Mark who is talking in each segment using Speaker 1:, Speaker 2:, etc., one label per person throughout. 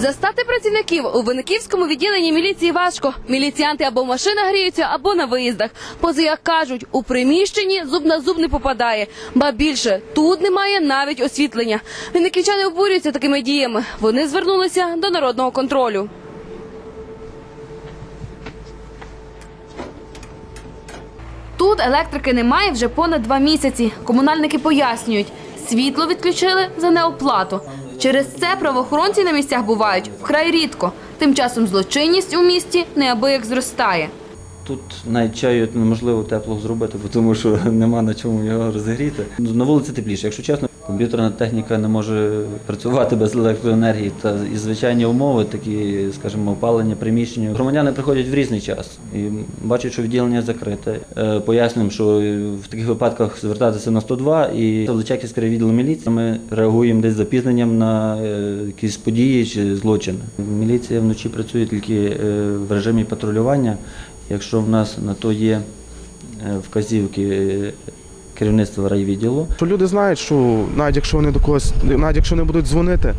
Speaker 1: Застати працівників у Винниківському відділенні міліції важко. Міліціянти або в машинах гріються, або на виїздах. Поза як кажуть, у приміщенні зуб на зуб не попадає. Ба більше тут немає навіть освітлення. Винниківчани обурюються такими діями. Вони звернулися до народного контролю. Тут електрики немає вже понад два місяці. Комунальники пояснюють, світло відключили за неоплату. Через це правоохоронці на місцях бувають вкрай рідко. Тим часом злочинність у місті неабияк зростає.
Speaker 2: Тут навіть чаю неможливо тепло зробити, тому що нема на чому його розігріти. На вулиці тепліше. Якщо чесно, комп'ютерна техніка не може працювати без електроенергії та і звичайні умови, такі, скажімо, опалення приміщення. Громадяни приходять в різний час і бачать, що відділення закрите. Е, Пояснюємо, що в таких випадках звертатися на 102 і в Личаківський відділ міліції ми реагуємо десь запізненням на е, якісь події чи злочини. Міліція вночі працює тільки е, в режимі патрулювання. Якщо в нас на то є вказівки керівництва райвідділу,
Speaker 3: Що люди знають, що навіть якщо вони до когось, навіть якщо не будуть дзвонити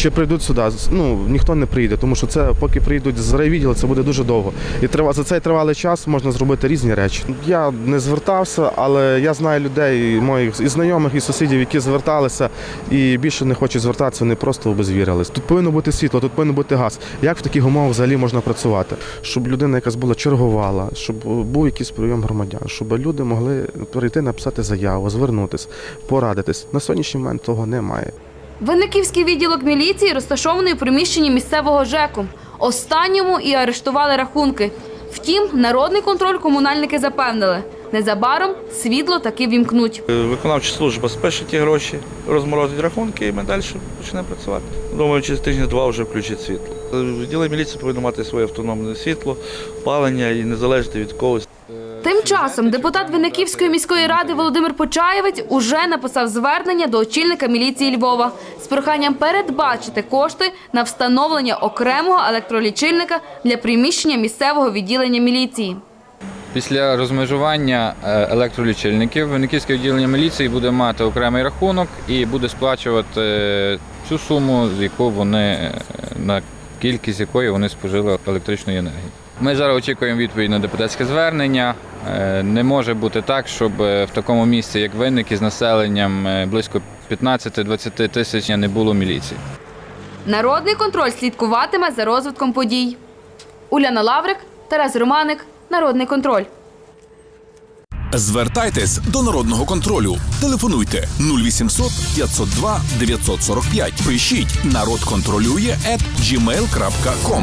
Speaker 3: чи прийдуть сюди, ну ніхто не прийде, тому що це поки прийдуть з райвідділу, це буде дуже довго. І трива за цей тривалий час можна зробити різні речі. Я не звертався, але я знаю людей, моїх і знайомих, і сусідів, які зверталися і більше не хочуть звертатися, вони просто обезвірились. Тут повинно бути світло, тут повинен бути газ. Як в таких умовах взагалі можна працювати? Щоб людина якась була чергувала, щоб був якийсь прийом громадян, щоб люди могли прийти написати заяву, звернутися, порадитись. На сьогоднішній момент того немає.
Speaker 1: Винниківський відділок міліції розташований у приміщенні місцевого ЖЕКу. Останньому і арештували рахунки. Втім, народний контроль комунальники запевнили. Незабаром світло таки вімкнуть.
Speaker 4: Е, Виконавча служба спишить ті гроші, розморозить рахунки, і ми далі почнемо працювати. Думаю, через тиждень-два вже включить світло. Відділи міліції повинно мати своє автономне світло, опалення і не залежати від когось.
Speaker 1: Часом депутат Винниківської міської ради Володимир Почаєвець уже написав звернення до очільника міліції Львова з проханням передбачити кошти на встановлення окремого електролічильника для приміщення місцевого відділення міліції.
Speaker 5: Після розмежування е, електролічильників Винниківське відділення міліції буде мати окремий рахунок і буде сплачувати е, цю суму, з яку вони е, на кількість якої вони спожили електричної енергії. Ми зараз очікуємо відповідь на депутатське звернення. Е, Не може бути так, щоб е, в такому місці, як Винники, з населенням е, близько 15-20 тисяч не було міліції.
Speaker 1: Народний контроль слідкуватиме за розвитком подій. Уляна Лаврик, Тарас Романик, Народний контроль.
Speaker 6: Звертайтесь до народного контролю. Телефонуйте 0800 502 945. Пишіть народ контролює at gmail.com.